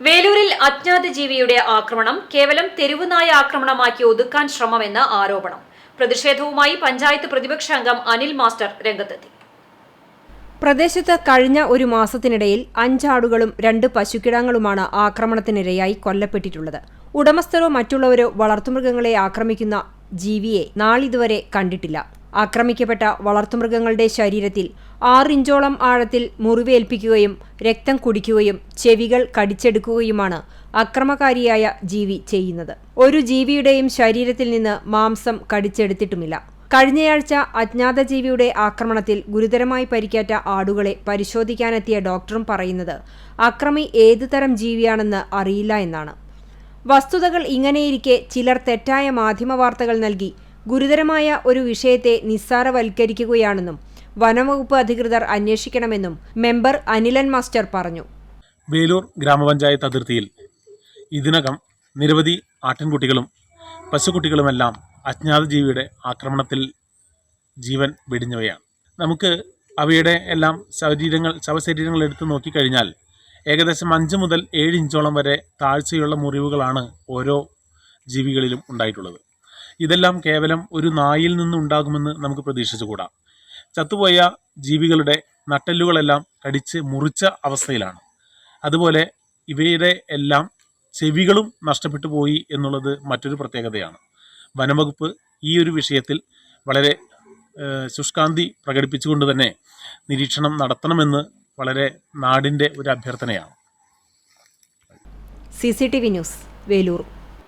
വേലൂരിൽ അജ്ഞാത ജീവിയുടെ ആക്രമണം കേവലം തെരുവുനായ ആക്രമണമാക്കി ഒതുക്കാൻ ശ്രമമെന്ന് ആരോപണം. പ്രതിഷേധവുമായി പഞ്ചായത്ത് പ്രതിപക്ഷ അംഗം അനിൽ മാസ്റ്റർ രംഗത്തെത്തി. പ്രദേശത്ത് കഴിഞ്ഞ ഒരു മാസത്തിനിടയിൽ അഞ്ചാടുകളും രണ്ട് പശുക്കിടാങ്ങളുമാണ് ആക്രമണത്തിനിരയായി കൊല്ലപ്പെട്ടിട്ടുള്ളത്. ഉടമസ്ഥരോ മറ്റുള്ളവരോ വളർത്തുമൃഗങ്ങളെ ആക്രമിക്കുന്ന ജീവിയെ നാളിതുവരെ കണ്ടിട്ടില്ല. ആക്രമിക്കപ്പെട്ട വളർത്തുമൃഗങ്ങളുടെ ശരീരത്തിൽ ആറിഞ്ചോളം ആഴത്തിൽ മുറിവേൽപ്പിക്കുകയും രക്തം കുടിക്കുകയും ചെവികൾ കടിച്ചെടുക്കുകയുമാണ് അക്രമകാരിയായ ജീവി ചെയ്യുന്നത്. ഒരു ജീവിയുടെയും ശരീരത്തിൽ നിന്ന് മാംസം കടിച്ചെടുത്തിട്ടുമില്ല. കഴിഞ്ഞയാഴ്ച അജ്ഞാത ജീവിയുടെ ആക്രമണത്തിൽ ഗുരുതരമായി പരിക്കേറ്റ ആടുകളെ പരിശോധിക്കാനെത്തിയ ഡോക്ടറും പറയുന്നത് അക്രമി ഏതുതരം ജീവിയാണെന്ന് അറിയില്ല എന്നാണ്. വസ്തുതകൾ ഇങ്ങനെയിരിക്കെ ചിലർ തെറ്റായ മാധ്യമ വാർത്തകൾ നൽകി ഗുരുതരമായ ഒരു വിഷയത്തെ നിസ്സാരവൽക്കരിക്കുകയാണെന്നും വനംവകുപ്പ് അധികൃതർ അന്വേഷിക്കണമെന്നും മെമ്പർ അനിലൻ മാസ്റ്റർ പറഞ്ഞു. വേലൂർ ഗ്രാമപഞ്ചായത്ത് അതിർത്തിയിൽ ഇതിനകം നിരവധി ആട്ടിൻകുട്ടികളും പശുക്കുട്ടികളുമെല്ലാം അജ്ഞാത ജീവിയുടെ ആക്രമണത്തിൽ ജീവൻ വെടിഞ്ഞവയാണ്. നമുക്ക് അവയുടെ എല്ലാം ശരീരങ്ങൾ ശവശരീരങ്ങൾ എടുത്തു നോക്കിക്കഴിഞ്ഞാൽ ഏകദേശം അഞ്ച് മുതൽ ഏഴ് ഇഞ്ചോളം വരെ താഴ്ചയുള്ള മുറിവുകളാണ് ഓരോ ജീവികളിലും ഉണ്ടായിട്ടുള്ളത്. ഇതെല്ലാം കേവലം ഒരു നായിൽ നിന്നുണ്ടാകുമെന്ന് നമുക്ക് പ്രതീക്ഷിച്ചുകൂടാ. ചത്തുപോയ ജീവികളുടെ നട്ടെല്ലുകളെല്ലാം കടിച്ച് മുറിച്ച അവസ്ഥയിലാണ്. അതുപോലെ ഇവയുടെ എല്ലാം ചെവികളും നഷ്ടപ്പെട്ടു പോയി എന്നുള്ളത് മറ്റൊരു പ്രത്യേകതയാണ്. വനംവകുപ്പ് ഈ ഒരു വിഷയത്തിൽ വളരെ ശുഷ്കാന്തി പ്രകടിപ്പിച്ചുകൊണ്ട് തന്നെ നിരീക്ഷണം നടത്തണമെന്ന് വളരെ നാടിന്റെ ഒരു അഭ്യർത്ഥനയാണ്. C C T V news Velur.